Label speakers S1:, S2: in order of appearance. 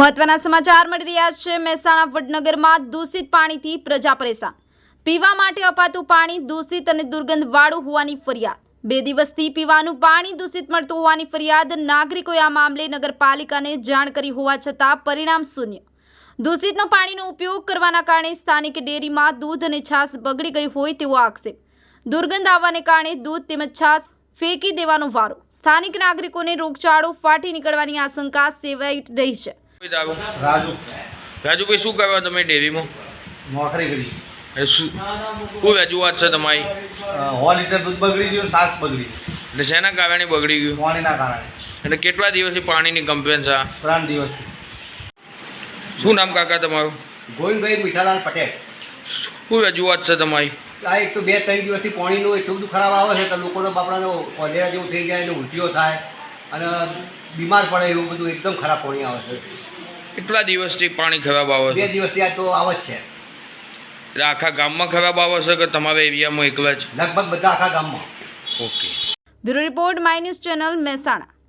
S1: મહત્વના સમાચાર મળી રહ્યા છે. મહેસાણા વડનગરમાં દૂષિત પાણીથી પ્રજા પરેશાન. પીવા માટે અપાતું પાણી દૂષિત અને દુર્ગંધવાળું હોવાની ફરિયાદ. બે દિવસથી પીવાનું પાણી દૂષિત મળતું હોવાની ફરિયાદ નાગરિકોએ આ મામલે નગરપાલિકાને જાણ કરી હોવા છતાં પરિણામ શૂન્ય. દૂષિતનો પાણીનો ઉપયોગ કરવાના કારણે સ્થાનિક ડેરીમાં દૂધ અને છાશ બગડી ગઈ હોય તેવો આક્ષેપ. દુર્ગંધ આવવાને કારણે દૂધ તેમજ છાશ ફેંકી દેવાનો વારો. સ્થાનિક નાગરિકોને રોગચાળો ફાટી નીકળવાની આશંકા સેવાઈ રહી છે.
S2: રાજુ.
S3: રાજુભાઈ શું કરવા તમે ડેરીમાં?
S2: નોકરી કરી.
S3: એ શું? શું રજૂઆત છે તમારી?
S2: સો લીટર દૂધ બગડી ગયું સાસ બગડી
S3: એટલે શેના કારણે બગડી ગયું?
S2: પાણીના કારણે.
S3: એટલે કેટલા દિવસથી પાણીની કમ્પ્લેન છે
S2: ત્રણ દિવસથી.
S3: શું નામ કાકા તમારું?
S2: ગોવિંદભાઈ મીઠાલાલ પટેલ.
S3: શું રજૂઆત છે તમારી?
S2: આ એક તો બે ત્રણ દિવસથી પાણીનું એટલું બધું ખરાબ આવે છે તો લોકોનો બાપડાનો કોલેરા જેવું થઈ જાય અને ઉલટીઓ થાય. અને બીમાર પડે એવું બધું એકદમ ખરાબ પાણી આવે છે.
S3: કેટલા દિવસથી પાણી ખરાબ આવે
S2: બે
S3: છે
S2: દિવસથી આ તો આવે જ છે.
S3: એટલે આખા ગામમાં ખરાબ આવે છે કે તમારા એરિયામાં એકલા જ?
S2: લગભગ બધા આખા ગામમાં.
S3: Okay.
S1: Bureau report my news channel Mehsana.